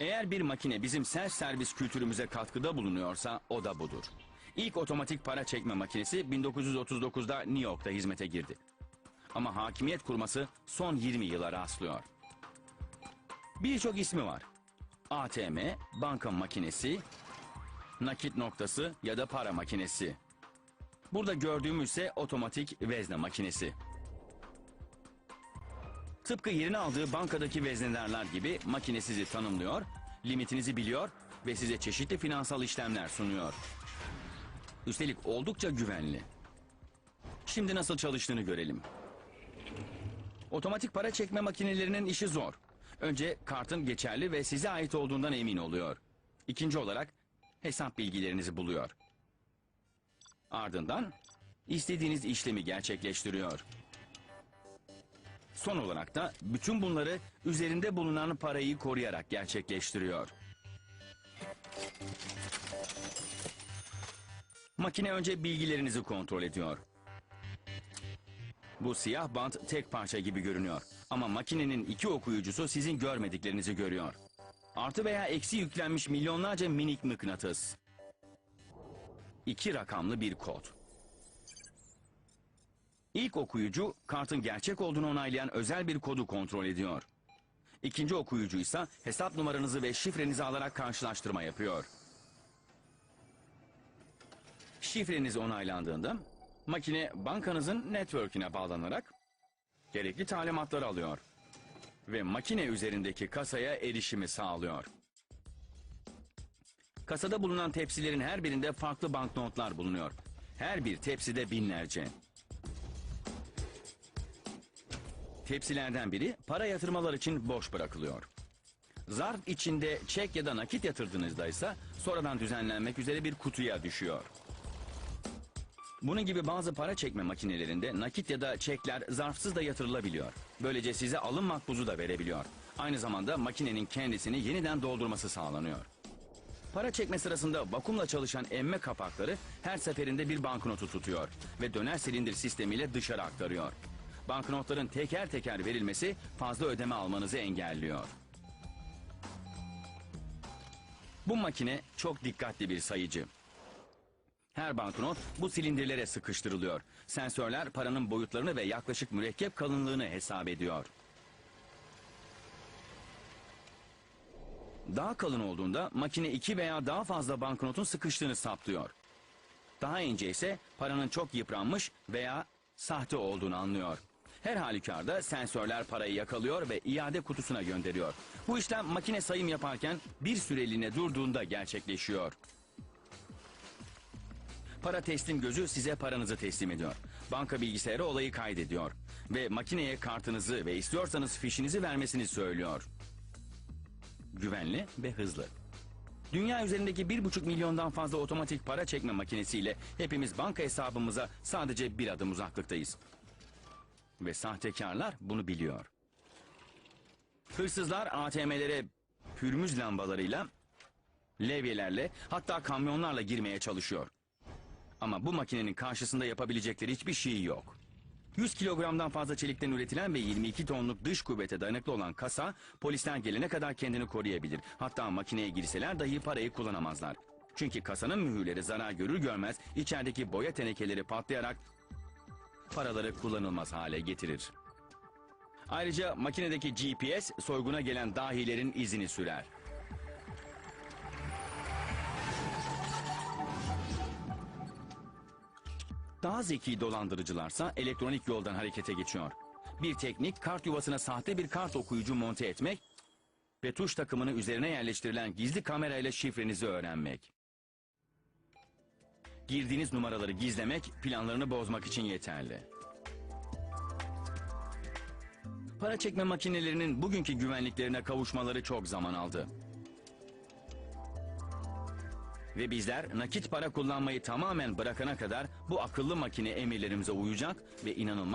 Eğer bir makine bizim self servis kültürümüze katkıda bulunuyorsa o da budur. İlk otomatik para çekme makinesi 1939'da New York'ta hizmete girdi. Ama hakimiyet kurması son 20 yıla rastlıyor. Birçok ismi var. ATM, banka makinesi, nakit noktası ya da para makinesi. Burada gördüğümüz ise otomatik vezne makinesi. Tıpkı yerini aldığı bankadaki veznelerler gibi makine sizi tanımlıyor, limitinizi biliyor ve size çeşitli finansal işlemler sunuyor. Üstelik oldukça güvenli. Şimdi nasıl çalıştığını görelim. Otomatik para çekme makinelerinin işi zor. Önce kartın geçerli ve size ait olduğundan emin oluyor. İkinci olarak hesap bilgilerinizi buluyor. Ardından istediğiniz işlemi gerçekleştiriyor. Son olarak da bütün bunları üzerinde bulunan parayı koruyarak gerçekleştiriyor. Makine önce bilgilerinizi kontrol ediyor. Bu siyah bant tek parça gibi görünüyor. Ama makinenin iki okuyucusu sizin görmediklerinizi görüyor. Artı veya eksi yüklenmiş milyonlarca minik mıknatıs. İki rakamlı bir kod. İlk okuyucu kartın gerçek olduğunu onaylayan özel bir kodu kontrol ediyor. İkinci okuyucu ise hesap numaranızı ve şifrenizi alarak karşılaştırma yapıyor. Şifreniz onaylandığında makine bankanızın network'ine bağlanarak gerekli talimatları alıyor ve makine üzerindeki kasaya erişimi sağlıyor. Kasada bulunan tepsilerin her birinde farklı banknotlar bulunuyor. Her bir tepside binlerce. Tepsilerden biri para yatırmalar için boş bırakılıyor. Zarf içinde çek ya da nakit yatırdığınızda ise sonradan düzenlenmek üzere bir kutuya düşüyor. Bunun gibi bazı para çekme makinelerinde nakit ya da çekler zarfsız da yatırılabiliyor. Böylece size alım makbuzu da verebiliyor. Aynı zamanda makinenin kendisini yeniden doldurması sağlanıyor. Para çekme sırasında vakumla çalışan emme kapakları her seferinde bir banknotu tutuyor ve döner silindir sistemiyle dışarı aktarıyor. Banknotların teker teker verilmesi fazla ödeme almanızı engelliyor. Bu makine çok dikkatli bir sayıcı. Her banknot bu silindirlere sıkıştırılıyor. Sensörler paranın boyutlarını ve yaklaşık mürekkep kalınlığını hesap ediyor. Daha kalın olduğunda makine iki veya daha fazla banknotun sıkıştığını saptıyor. Daha ince ise paranın çok yıpranmış veya sahte olduğunu anlıyor. Her halükarda sensörler parayı yakalıyor ve iade kutusuna gönderiyor. Bu işlem makine sayım yaparken bir süreliğine durduğunda gerçekleşiyor. Para teslim gözü size paranızı teslim ediyor. Banka bilgisayarı olayı kaydediyor. Ve makineye kartınızı ve istiyorsanız fişinizi vermesini söylüyor. Güvenli ve hızlı. Dünya üzerindeki bir buçuk milyondan fazla otomatik para çekme makinesiyle hepimiz banka hesabımıza sadece bir adım uzaklıktayız. Ve sahtekarlar bunu biliyor. Hırsızlar ATM'lere pürmüz lambalarıyla, levyelerle hatta kamyonlarla girmeye çalışıyor. Ama bu makinenin karşısında yapabilecekleri hiçbir şey yok. 100 kilogramdan fazla çelikten üretilen ve 22 tonluk dış kuvvete dayanıklı olan kasa polisler gelene kadar kendini koruyabilir. Hatta makineye girseler dahi parayı kullanamazlar. Çünkü kasanın mühürleri zarar görür görmez içerideki boya tenekeleri patlayarak paraları kullanılmaz hale getirir. Ayrıca makinedeki GPS soyguna gelen dahilerin izini sürer. Daha zeki dolandırıcılarsa elektronik yoldan harekete geçiyor. Bir teknik kart yuvasına sahte bir kart okuyucu monte etmek ve tuş takımını üzerine yerleştirilen gizli kamerayla şifrenizi öğrenmek. Girdiğiniz numaraları gizlemek planlarını bozmak için yeterli. Para çekme makinelerinin bugünkü güvenliklerine kavuşmaları çok zaman aldı. Ve bizler nakit para kullanmayı tamamen bırakana kadar bu akıllı makine emirlerimize uyacak ve inanılmaz